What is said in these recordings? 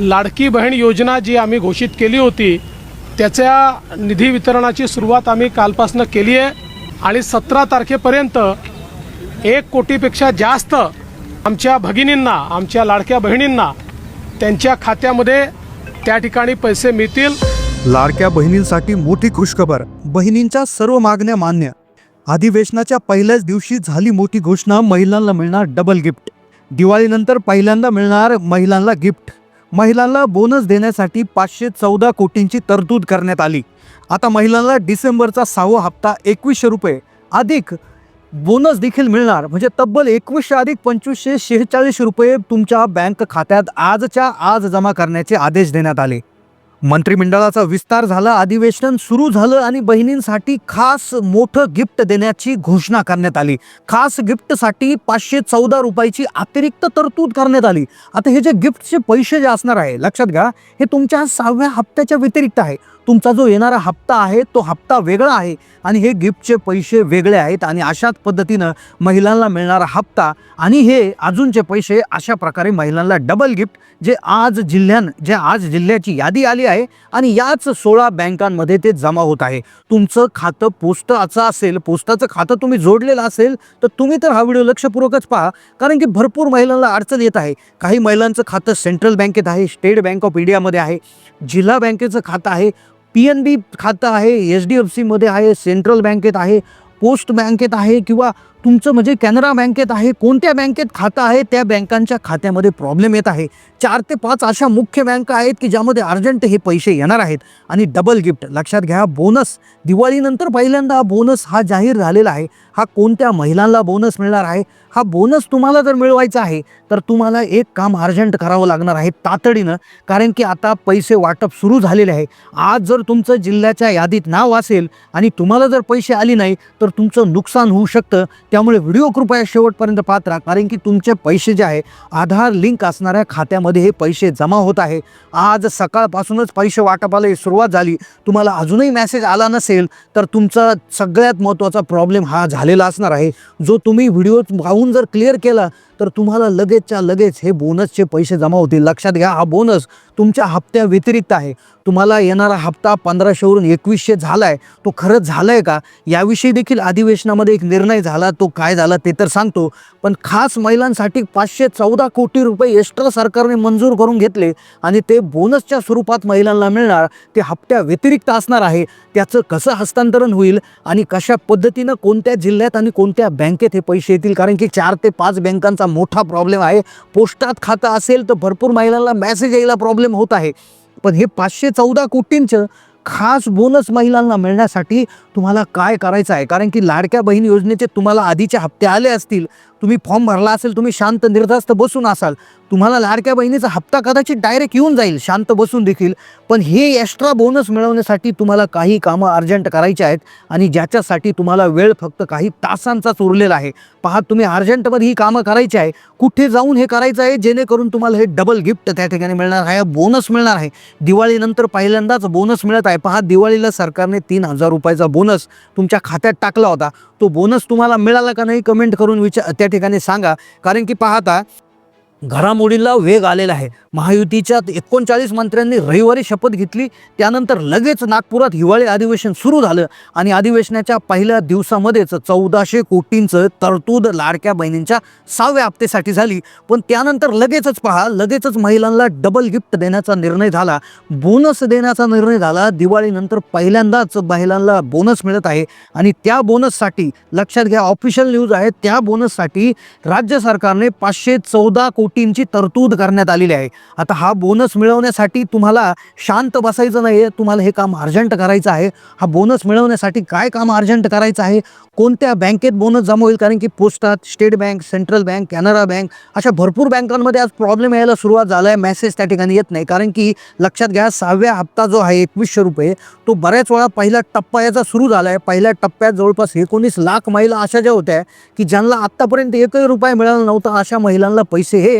लाडकी बहीण योजना जी आम्ही घोषित केली होती त्याच्या निधी वितरणाची सुरुवात आम्ही कालपासून केली आहे. आणि सतरा तारखेपर्यंत एक कोटीपेक्षा जास्त आमच्या भगिनींना आमच्या लाडक्या बहिणींना त्यांच्या खात्यामध्ये त्या ठिकाणी पैसे मिळतील. लाडक्या बहिणींसाठी मोठी खुशखबर बहिणींच्या सर्व मागण्या मान्य. अधिवेशनाच्या पहिल्याच दिवशी झाली मोठी घोषणा महिलांना मिळणार डबल गिफ्ट दिवाळीनंतर पहिल्यांदा मिळणार महिलांना गिफ्ट महिलांना बोनस देण्यासाठी पाचशे चौदा कोटींची तरतूद करण्यात आली. आता महिलांना डिसेंबरचा सहावा हप्ता एकवीसशे रुपये अधिक बोनस देखील मिळणार. म्हणजे तब्बल एकवीसशे अधिक पंचवीसशे शेहेचाळीस रुपये तुमच्या बँक खात्यात आजच्या आज जमा करण्याचे आदेश देण्यात आले. मंत्रिमंडळाचा विस्तार झाला अधिवेशन सुरू झालं आणि बहिणींसाठी खास मोठं गिफ्ट देण्याची घोषणा करण्यात आली. खास गिफ्टसाठी पाचशे चौदा रुपयाची अतिरिक्त तरतूद करण्यात आली. आता हे जे गिफ्टचे पैसे जे असणार आहे लक्षात घ्या हे तुमच्या सहाव्या हप्त्याच्या व्यतिरिक्त आहे. तुमचा जो येणारा हप्ता आहे तो हप्ता वेगळा आहे आणि हे गिफ्टचे पैसे वेगळे आहेत आणि अशाच पद्धतीनं महिलांना मिळणारा हप्ता आणि हे अजूनचे पैसे अशा प्रकारे महिलांना डबल गिफ्ट जे आज जिल्ह्यां जे आज जिल्ह्याची यादी आली आहे आणि याच सोळा बँकांमध्ये ते जमा होत आहे. तुमचं खातं पोस्टाचं असेल पोस्टाचं खातं तुम्ही जोडलेलं असेल तर तुम्ही तर हा व्हिडिओ लक्षपूर्वकच पहा कारण की भरपूर महिलांना अडचण येत आहे. काही महिलांचं खातं सेंट्रल बँकेत आहे स्टेट बँक ऑफ इंडियामध्ये आहे जिल्हा बँकेचं खातं आहे पी एन बी खातं आहे एच डी एफ सीमध्ये आहे सेंट्रल बँकेत आहे पोस्ट बँकेत आहे किंवा तुमचं म्हणजे कॅनरा बँकेत आहे कोणत्या बँकेत खातं आहे त्या बँकांच्या खात्यामध्ये प्रॉब्लेम येत आहे. चार ते पाच अशा मुख्य बँका आहेत की ज्यामध्ये अर्जंट हे पैसे येणार आहेत. आणि डबल गिफ्ट लक्षात घ्या बोनस दिवाळीनंतर पहिल्यांदा हा बोनस हा जाहीर झालेला आहे. हा कोणत्या महिलांना बोनस मिळणार आहे? हा बोनस तुम्हाला जर मिळवायचा आहे तर तुम्हाला एक काम अर्जंट करावं लागणार आहे तातडीनं. कारण की आता पैसे वाटप सुरू झालेले आहे. आज जर तुमचं जिल्ह्याच्या यादीत नाव असेल आणि तुम्हाला जर पैसे आले नाही तर तुमचं नुकसान होऊ शकतं. त्यामुळे व्हिडिओ कृपया शेवटपर्यंत पाहत राहा कारण की तुमचे पैसे जे आहे आधार लिंक असणाऱ्या खात्यामध्ये हे पैसे जमा होत आहे. आज सकाळपासूनच पैसे वाटपाला सुरुवात झाली. तुम्हाला अजूनही मेसेज आला नसेल तर तुमचा सगळ्यात महत्त्वाचा प्रॉब्लेम हा झालेला असणार आहे. जो तुम्ही व्हिडिओ पाहून जर क्लिअर केला तर तुम्हाला लगेचच्या लगेच हे बोनसचे पैसे जमा होतील. लक्षात घ्या हा बोनस तुमच्या हप्त्या व्यतिरिक्त आहे. तुम्हाला येणारा हप्ता पंधराशेवरून एकवीसशे झाला आहे तो खरंच झाला आहे का? याविषयी देखील अधिवेशनामध्ये एक निर्णय झाला. तो काय झाला ते तर सांगतो. पण खास महिलांसाठी पाचशे चौदा कोटी रुपये एक्स्ट्रा सरकारने मंजूर करून घेतले आणि ते बोनसच्या स्वरूपात महिलांना मिळणार ते हप्त्या व्यतिरिक्त असणार आहे. त्याचं कसं हस्तांतरण होईल आणि कशा पद्धतीनं कोणत्या जिल्ह्यात आणि कोणत्या बँकेत हे पैसे येतील? कारण की चार ते पाच बँकांचा मोठा प्रॉब्लेम आहे. पोस्टात खातं असेल तर भरपूर महिलांना मेसेज यायला प्रॉब्लेम होत आहे. पण हे पाचशे चौदा कोटींचं खास बोनस महिलांना मिळण्यासाठी तुम्हाला काय करायचं आहे? कारण की लाडक्या बहीण योजनेचे तुम्हाला आधीचे हप्ते आले असतील. तुम्ही फॉर्म भरला असेल तुम्ही शांत निर्धास्त बसून असाल तुम्हाला लाडक्या बहिणीचा हप्ता कदाचित डायरेक्ट येऊन जाईल शांत बसून देखील. पण हे एक्स्ट्रा बोनस मिळवण्यासाठी तुम्हाला काही कामं अर्जंट करायची आहेत आणि ज्याच्यासाठी तुम्हाला वेळ फक्त काही तासांचाच उरलेला आहे. पहा तुम्ही अर्जंटमध्ये ही कामं करायची आहे. कुठे जाऊन हे करायचं आहे? जेणेकरून तुम्हाला हे डबल गिफ्ट त्या ठिकाणी मिळणार आहे बोनस मिळणार आहे. दिवाळीनंतर पहिल्यांदाच बोनस मिळत आहे. पहा दिवाळीला सरकारने तीन हजार रुपयाचा बोनस तुमच्या खात्यात टाकला होता. तो बोनस तुम्हाला मिळाला का नाही कमेंट करून विचार त्या ठिकाणी सांगा. कारण की पाहता घडामोडीला वेग आलेला आहे. महायुतीच्या एकोणचाळीस मंत्र्यांनी रविवारी शपथ घेतली. त्यानंतर लगेच नागपुरात हिवाळी अधिवेशन सुरू झालं आणि अधिवेशनाच्या पहिल्या दिवसामध्येच चौदाशे कोटींचं तरतूद लाडक्या बहिणींच्या सहाव्या हप्तेसाठी झाली. पण त्यानंतर लगेचच पहा लगेचच महिलांना डबल गिफ्ट देण्याचा निर्णय झाला. बोनस देण्याचा निर्णय झाला. दिवाळीनंतर पहिल्यांदाच महिलांना बोनस मिळत आहे. आणि त्या बोनससाठी लक्षात घ्या ऑफिशियल न्यूज आहे त्या बोनससाठी राज्य सरकारने पाचशे चौदा कोटी कोटींची तरतूद करण्यात आलेली आहे. आता हा बोनस मिळवण्यासाठी तुम्हाला शांत बसायचं नाही आहे तुम्हाला हे काम अर्जंट करायचं आहे. हा बोनस मिळवण्यासाठी काय काम अर्जंट करायचं आहे? कोणत्या बँकेत बोनस जमा होईल? कारण की पोस्टात state bank central bank Canara bank अशा भरपूर बँकांमध्ये आज प्रॉब्लेम यायला सुरुवात झाला आहे मेसेज त्या ठिकाणी येत नाही. कारण की लक्षात घ्या सहाव्या हप्ता जो आहे एकवीसशे रुपये तो बऱ्याच वेळा पहिला टप्पा याचा सुरू झाला आहे पहिल्या टप्प्यात जवळपास एकोणीस लाख महिला अशा ज्या होत्या की ज्यांना आत्तापर्यंत एकही रुपया मिळाला नव्हता अशा महिलांना पैसे हे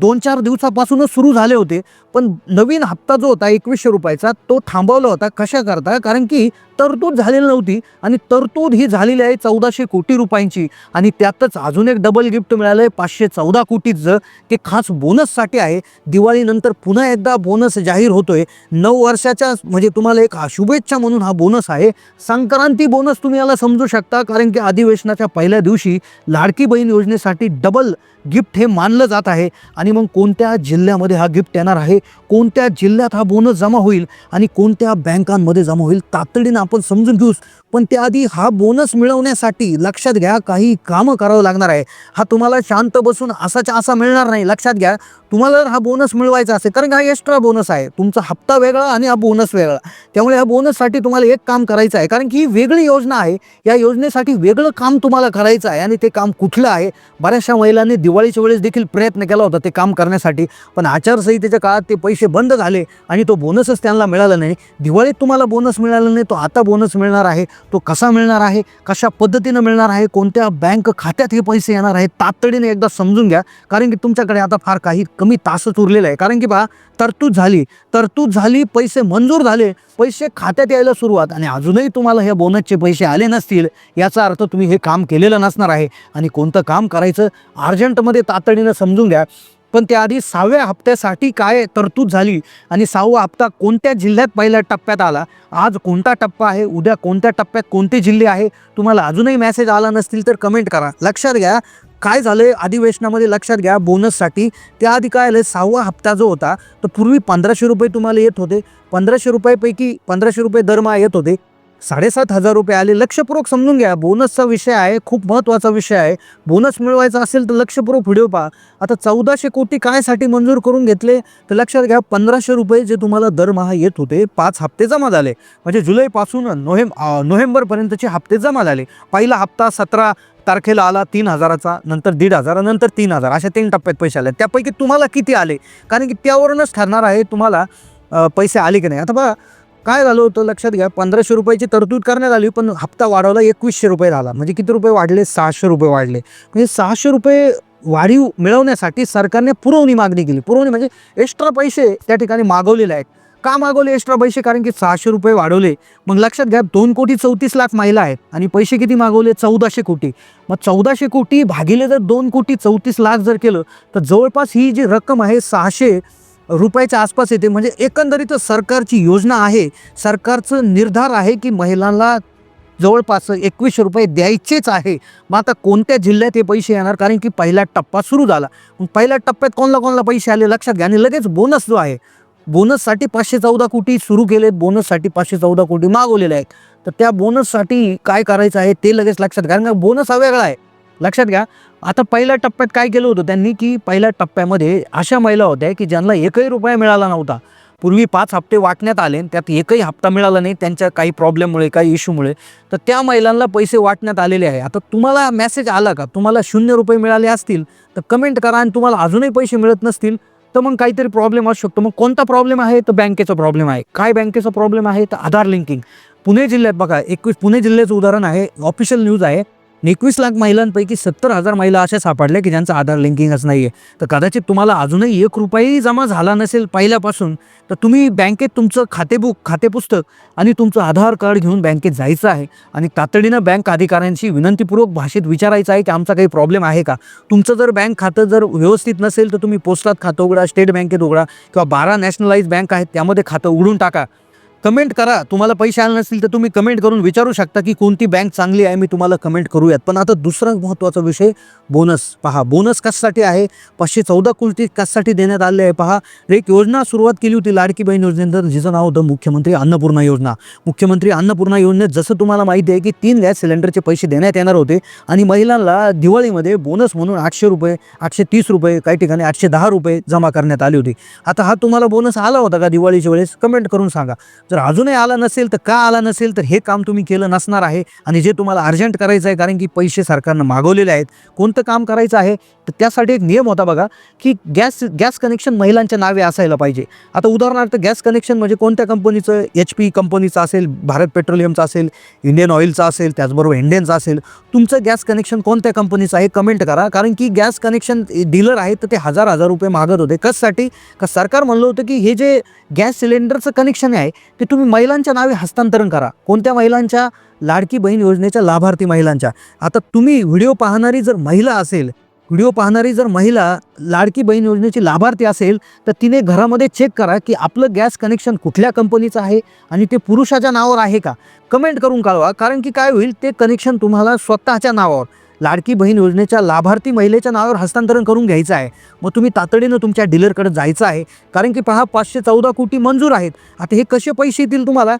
दोन चार दिवसापासूनच सुरू झाले होते पण नवीन हप्ता जो होता एकवीसशे रुपयाचा तो थांबवला होता. कशा करता? कारण की तरतूद झालेली नव्हती आणि तरतूद ही झालेली आहे चौदाशे कोटी रुपयांची आणि त्यातच अजून एक डबल गिफ्ट मिळालं आहे पाचशे चौदा कोटीचं ते खास बोनससाठी आहे. दिवाळीनंतर पुन्हा एकदा बोनस जाहीर होतोय. नऊ वर्षाच्या म्हणजे तुम्हाला एक शुभेच्छा म्हणून हा बोनस आहे. संक्रांती बोनस तुम्ही याला समजू शकता कारण की अधिवेशनाच्या पहिल्या दिवशी लाडकी बहीण योजनेसाठी डबल गिफ्ट हे मानलं जात आहे. आणि आणि मग कोणत्या जिल्ह्यामध्ये हा गिफ्ट येणार आहे? कोणत्या जिल्ह्यात हा बोनस जमा होईल? आणि कोणत्या बँकांमध्ये जमा होईल? तातडीनं आपण समजून घेऊस पण त्याआधी हा बोनस मिळवण्यासाठी लक्षात घ्या काही कामं करावं लागणार आहे. हा तुम्हाला शांत बसून असाच्या असा मिळणार नाही. लक्षात घ्या तुम्हाला जर हा बोनस मिळवायचा असेल कारण हा एक्स्ट्रा बोनस आहे. तुमचा हप्ता वेगळा आणि हा बोनस वेगळा. त्यामुळे ह्या बोनससाठी तुम्हाला एक काम करायचं आहे. कारण की ही वेगळी योजना आहे. या योजनेसाठी वेगळं काम तुम्हाला करायचं आहे. आणि ते काम कुठलं आहे? बऱ्याचशा महिलांनी दिवाळीच्या वेळेस देखील प्रयत्न केला होता. ते काम करण्यासाठी. पण आचारसंहितेच्या काळात ते पैसे बंद झाले आणि तो बोनसच त्यांना मिळाला नाही. दिवाळीत तुम्हाला बोनस मिळाला नाही तो आता बोनस मिळणार आहे. तो कसा मिळणार आहे? कशा पद्धतीनं मिळणार आहे? कोणत्या बँक खात्यात हे पैसे येणार आहेत? तातडीने एकदा समजून घ्या. कारण की तुमच्याकडे आता फार काही कमी तासच उरलेलं आहे. कारण की बा तरतूद झाली. तरतूद झाली पैसे मंजूर झाले पैसे खात्यात यायला सुरुवात. आणि अजूनही तुम्हाला हे बोनसचे पैसे आले नसतील याचा अर्थ तुम्ही हे काम केलेलं नसणार आहे. आणि कोणतं काम करायचं अर्जंटमध्ये तातडीनं समजून घ्या. पण त्याआधी सहाव्या हप्त्यासाठी काय तरतूद झाली आणि सहावा हप्ता कोणत्या जिल्ह्यात पहिल्या टप्प्यात आला? आज कोणता टप्पा आहे? उद्या कोणत्या टप्प्यात कोणते जिल्हे आहे? तुम्हाला अजूनही मेसेज आला नसतील तर कमेंट करा. लक्षात घ्या काय झालं अधिवेशनामध्ये लक्षात घ्या बोनससाठी त्याआधी काय आलं सहावा हप्ता जो होता तर पूर्वी पंधराशे रुपये तुम्हाला येत होते. पंधराशे रुपयापैकी पंधराशे रुपये दरमहा येत होते. साडेसात हजार रुपये आले. लक्षपूर्वक समजून घ्या. बोनसचा विषय आहे. खूप महत्त्वाचा विषय आहे. बोनस मिळवायचा असेल तर लक्षपूर्वक व्हिडिओ पहा. आता चौदाशे कोटी कायसाठी मंजूर करून घेतले तर लक्षात घ्या पंधराशे रुपये जे तुम्हाला दरमहा येत होते पाच हप्ते जमा झाले. म्हणजे जुलैपासून नोव्हेंब नोव्हेंबरपर्यंतचे हप्ते जमा झाले. पहिला हप्ता सतरा तारखेला आला तीन हजाराचा नंतर दीड हजार नंतर तीन हजार. अशा तीन टप्प्यात पैसे आले. त्यापैकी तुम्हाला किती आले? कारण की त्यावरूनच ठरणार आहे तुम्हाला पैसे आले की नाही. आता बघा काय झालं होतं लक्षात घ्या पंधराशे रुपयाची तरतूद करण्यात आली पण हप्ता वाढवला एकवीसशे रुपये झाला. म्हणजे किती रुपये वाढले? सहाशे रुपये वाढले. म्हणजे सहाशे रुपये वाढीव मिळवण्यासाठी सरकारने पुरवणी मागणी केली. पुरवणी म्हणजे एक्स्ट्रा पैसे त्या ठिकाणी मागवलेले आहेत. का मागवले एक्स्ट्रा पैसे? कारण की सहाशे रुपये वाढवले. मग लक्षात घ्या दोन कोटी चौतीस लाख महिला आहेत आणि पैसे किती मागवले? चौदाशे कोटी. मग चौदाशे कोटी भागिले जर दोन कोटी चौतीस लाख जर केलं तर जवळपास ही जी रक्कम आहे सहाशे रुपयाच्या आसपास येते. म्हणजे एकंदरीत सरकारची योजना आहे सरकारचं निर्धार आहे की महिलांना जवळपास एकवीसशे रुपये द्यायचेच आहे. मग आता कोणत्या जिल्ह्यात हे पैसे येणार? कारण की पहिला टप्पा सुरू झाला. पहिल्या टप्प्यात कोणला कोणला पैसे आले? लक्षात घ्या. आणि लगेच बोनस जो आहे बोनससाठी पाचशे चौदा कोटी सुरू केले. बोनससाठी पाचशे चौदा कोटी मागवलेले आहेत. तर त्या बोनससाठी काय करायचं आहे ते लगेच लक्षात घ्या. कारण का बोनस हा वेगळा आहे. लक्षात घ्या. आता पहिल्या टप्प्यात काय केलं होतं त्यांनी की पहिल्या टप्प्यामध्ये अशा महिला होत्या की ज्यांना एकही रुपया मिळाला नव्हता. पूर्वी पाच हप्ते वाटण्यात आले त्यात एकही हप्ता मिळाला नाही त्यांच्या काही प्रॉब्लेममुळे काही इश्यूमुळे तर त्या महिलांना पैसे वाटण्यात आलेले आहे. आता तुम्हाला मेसेज आला का? तुम्हाला शून्य रुपये मिळाले असतील तर कमेंट करा आणि तुम्हाला अजूनही पैसे मिळत नसतील तर मग काहीतरी प्रॉब्लेम असू शकतो. मग कोणता प्रॉब्लेम आहे? तर बँकेचा प्रॉब्लेम आहे. काय बँकेचा प्रॉब्लेम आहे? तर आधार लिंकिंग पुणे जिल्ह्यात बघा एकवीस पुणे जिल्ह्याचं उदाहरण आहे. ऑफिशियल न्यूज आहे. एकवीस लाख महिलांपैकी सत्तर हजार महिला अशा सापडल्या की ज्यांचं आधार लिंकिंगच नाही आहे तर कदाचित तुम्हाला अजूनही एक रुपयाही जमा झाला नसेल पहिल्यापासून तर तुम्ही बँकेत तुमचं खातेबुक खातेपुस्तक आणि तुमचं आधार कार्ड घेऊन बँकेत जायचं आहे. आणि तातडीनं बँक अधिकाऱ्यांशी विनंतीपूर्वक भाषेत विचारायचं आहे की आमचा काही प्रॉब्लेम आहे का? तुमचं जर बँक खातं जर व्यवस्थित नसेल तर तुम्ही पोस्टात खातं उघडा स्टेट बँकेत उघडा किंवा बारा नॅशनलाइज बँक आहेत त्यामध्ये खातं उघडून टाका. कमेंट करा. तुम्हाला पैसे आले नसतील तर तुम्ही कमेंट करून विचारू शकता की कोणती बँक चांगली आहे मी तुम्हाला कमेंट करूयात. पण आता दुसरा महत्त्वाचा विषय बोनस पहा बोनस कशासाठी आहे? पाचशे चौदा कोटी कशासाठी देण्यात आले आहे? पहा एक योजना सुरुवात केली होती लाडकी बहीण योजनेनंतर जिचं नाव होतं मुख्यमंत्री अन्नपूर्णा योजना. मुख्यमंत्री अन्नपूर्णा योजनेत जसं तुम्हाला माहिती आहे की तीन गॅस सिलेंडरचे पैसे देण्यात येणार होते आणि महिलांना दिवाळीमध्ये बोनस म्हणून आठशे रुपये आठशे तीस रुपये काही ठिकाणी आठशे दहा रुपये जमा करण्यात आली होती. आता हा तुम्हाला बोनस आला होता का दिवाळीच्या वेळेस? कमेंट करून सांगा. जर तर अजूनही आला नसेल तर का आला नसेल तर हे काम तुम्ही केलं नसणार आहे. आणि जे तुम्हाला अर्जंट करायचं आहे कारण की पैसे सरकारनं मागवलेले आहेत कोणतं काम करायचं आहे तर त्यासाठी एक नियम होता बघा की गॅस गॅस कनेक्शन महिलांच्या नावे असायला पाहिजे. आता उदाहरणार्थ गॅस कनेक्शन म्हणजे कोणत्या कंपनीचं एच पी कंपनीचं असेल भारत पेट्रोलियमचं असेल इंडियन ऑइलचं असेल त्याचबरोबर इंडियनचं असेल तुमचं गॅस कनेक्शन कोणत्या कंपनीचं आहे कमेंट करा. कारण की गॅस कनेक्शन डीलर आहेत तर ते हजार हजार रुपये मागत होते. कशासाठी? का सरकार म्हणलं होतं की हे जे गॅस सिलेंडरचं कनेक्शन आहे ते तुम्ही महिलांच्या नावे हस्तांतरण करा. कोणत्या महिलांच्या? लाडकी बहीण योजनेच्या लाभार्थी महिलांच्या. आता तुम्ही व्हिडिओ पाहणारी जर महिला असेल व्हिडिओ पाहणारी जर महिला लाडकी बहीण योजनेची लाभार्थी असेल तर तिने घरामध्ये चेक करा की आपलं गॅस कनेक्शन कुठल्या कंपनीचं आहे आणि ते पुरुषाच्या नावावर आहे का? कमेंट करून कळवा कारण की काय होईल ते कनेक्शन तुम्हाला स्वतःच्या नावावर. लाडकी बहीण योजनेच्या लाभार्थी महिलेच्या नावावर हस्तांतरण करून घ्यायचं आहे. मग तुम्ही तातडीनं तुमच्या डीलरकडे जायचं आहे. कारण की पहा पाचशे चौदा कोटी मंजूर आहेत. आता हे कसे पैसे येतील तुम्हाला?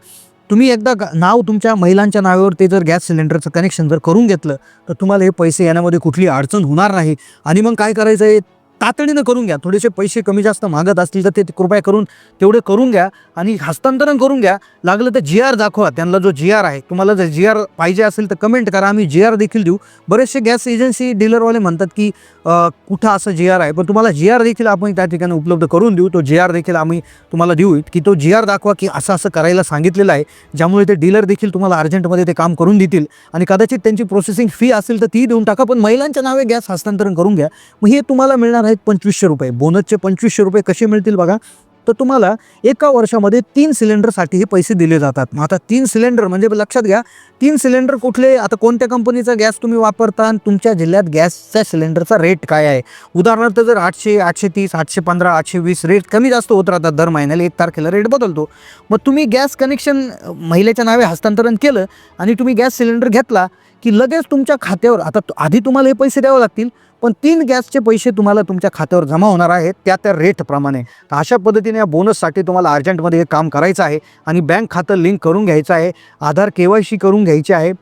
तुम्ही एकदा नाव तुमच्या महिलांच्या नावावर ते जर गॅस सिलेंडरचं कनेक्शन जर करून घेतलं तर तुम्हाला हे पैसे येण्यामध्ये कुठली अडचण होणार नाही. आणि मग काय करायचं आहे तातडीनं करून घ्या. थोडेसे पैसे कमी जास्त मागत असतील तर ते कृपया करून तेवढे करून घ्या आणि हस्तांतरण करून घ्या. लागलं तर जी आर दाखवा. त्यांना जो जी आर आहे तुम्हाला जर जी आर पाहिजे असेल तर कमेंट करा. आम्ही जी आर देखील देऊ. बरेचसे गॅस एजन्सी डीलरवाले म्हणतात की कुठं असं जी आर आहे? पण तुम्हाला जी आर देखील आपण त्या ठिकाणी उपलब्ध करून देऊ. तो जी आर देखील आम्ही तुम्हाला देऊ. की तो जी आर दाखवा की असं असं करायला सांगितलेलं आहे. ज्यामुळे ते डीलर देखील तुम्हाला अर्जंटमध्ये ते काम करून देतील. आणि कदाचित त्यांची प्रोसेसिंग फी असेल तर ती देऊन टाका. पण महिलांच्या नावे गॅस हस्तांतरण करून घ्या. मग हे तुम्हाला मिळणार आहेत पंचवीसशे रुपये. बोनसचे पंचवीसशे रुपये कसे मिळतील बघा? तर तुम्हाला एका वर्षामध्ये तीन सिलेंडरसाठी हे पैसे दिले जातात. मग आता तीन सिलेंडर म्हणजे लक्षात घ्या तीन सिलेंडर कुठले? आता कोणत्या कंपनीचा गॅस तुम्ही वापरता आणि तुमच्या जिल्ह्यात गॅसच्या सिलेंडरचा रेट काय आहे? उदाहरणार्थ जर आठशे आठशे तीस आठशे पंधरा आठशे वीस रेट कमी जास्त होत राहतात दर महिन्याला एक तारखेला रेट बदलतो. मग तुम्ही गॅस कनेक्शन महिलेच्या नावे हस्तांतरण केलं आणि तुम्ही गॅस सिलेंडर घेतला की लगेच तुमच्या खात्यावर आता आधी तुम्हाला हे पैसे द्यावे लागतील पण तीन गॅसचे पैसे तुम्हाला तुमच्या खात्यावर जमा होणार आहेत त्या त्या रेटप्रमाणे तर अशा पद्धतीने या बोनससाठी तुम्हाला अर्जंटमध्ये हे काम करायचं आहे आणि बँक खातं लिंक करून घ्यायचं आहे. आधार के वाय सी करून घ्यायची आहे.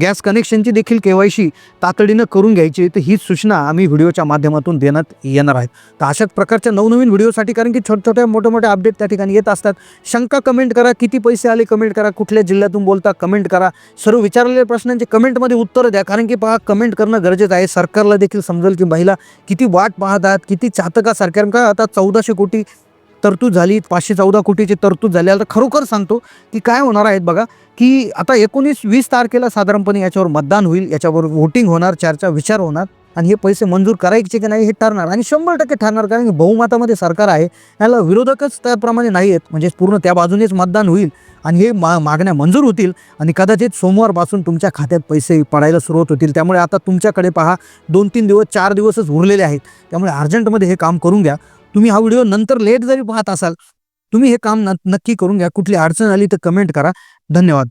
गॅस कनेक्शनची देखील के वाय सी तातडीनं करून घ्यायची तर ही सूचना आम्ही व्हिडिओच्या माध्यमातून देण्यात येणार आहेत. तर अशाच प्रकारच्या नवनवीन व्हिडिओसाठी कारण की छोट्या छोट्या मोठ्या मोठ्या अपडेट त्या ठिकाणी येत असतात. शंका कमेंट करा किती पैसे आले कमेंट करा कुठल्या जिल्ह्यातून बोलता कमेंट करा. सर्व विचारलेल्या प्रश्नांचे कमेंटमध्ये उत्तरं द्या. कारण की पहा कमेंट करणं गरजेचं आहे. सरकारला देखील समजेल की महिला किती वाट पाहतात किती चातकासारख्या सरकार का आता चौदाशे कोटी तरतूद झाली पाचशे चौदा कोटीची तरतूद झाली. आता खरोखर सांगतो की काय होणार आहेत बघा की आता एकोणीस वीस तारखेला साधारणपणे याच्यावर मतदान होईल याच्यावर वोटिंग होणार चर्चा विचार होणार आणि हे पैसे मंजूर करायचे की नाही हे ठरणार. आणि शंभर टक्के ठरणार कारण की बहुमतामध्ये सरकार आहे याला विरोधकच त्याप्रमाणे नाही आहेत म्हणजे पूर्ण त्या बाजूनेच मतदान होईल आणि हे मा मागण्या मंजूर होतील आणि कदाचित सोमवारपासून तुमच्या खात्यात पैसे पडायला सुरुवात होतील. त्यामुळे आता तुमच्याकडे पहा दोन तीन दिवस चार दिवसच उरलेले आहेत. त्यामुळे अर्जंटमध्ये हे काम करून घ्या. तुम्ही हा व्हिडिओ नंतर लेट जरी पाहत असाल तुम्ही हे काम नक्की करून घ्या. कुठली अडचण आली तर कमेंट करा. धन्यवाद.